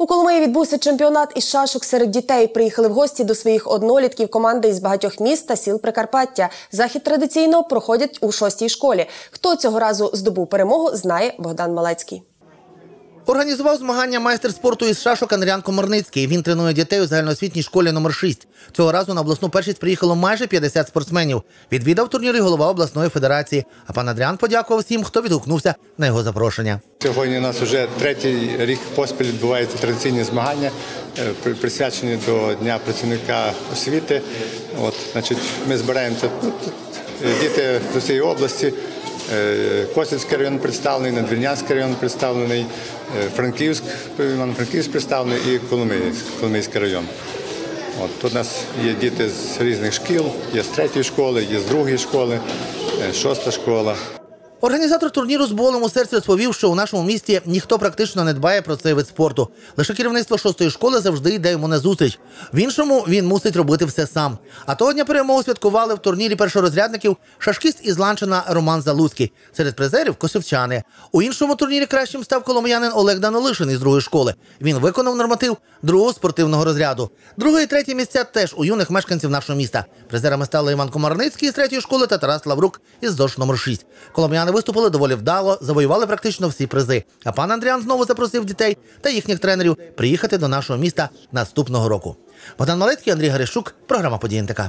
У Коломиї відбувся чемпіонат із шашок серед дітей. Приїхали в гості до своїх однолітків команди із багатьох міст та сіл Прикарпаття. Захід традиційно проходять у шостій школі. Хто цього разу здобув перемогу, знає Богдан Малецький. Організував змагання майстер спорту із шашок Андріан Комарницький. Він тренує дітей у загальноосвітній школі номер 6 Цього разу на обласну першість приїхало майже 50 спортсменів. Відвідав турнір і голова обласної федерації. А пан Андріан подякував всім, хто відгукнувся на його запрошення. Сьогодні у нас вже третій рік поспіль відбуваються традиційні змагання, е, при- присвячені до Дня працівника освіти. От, значить, ми збираємося ну, діти з усієї області. Е, Косівський район представлений, Надвірнянський район представлений, е, Франківськ, Івано-Франківськ представлений і Коломийський район. От, тут у нас є діти з різних шкіл, є з третьої школи, є з другої школи, е, шоста школа. Організатор турніру з болем у серці розповів, що у нашому місті ніхто практично не дбає про цей вид спорту. Лише керівництво шостої школи завжди йде йому на зустріч. В іншому він мусить робити все сам. А того дня перемогу святкували в турнірі першорозрядників шашкіст із Ланчина Роман Залуцький. Серед призерів косівчани. У іншому турнірі кращим став коломиянин Олег Данилишин із другої школи. Він виконав норматив другого спортивного розряду. Друге і третє місця теж у юних мешканців нашого міста. Призерами стали Іван Комарницький з третьої школи та Тарас Лаврук із ЗОШ номер 6 Коломияни виступили доволі вдало, завоювали практично всі призи. А пан Андріан знову запросив дітей та їхніх тренерів приїхати до нашого міста наступного року. Богдан Малецький, Андрій Гарищук, програма «Події НТК».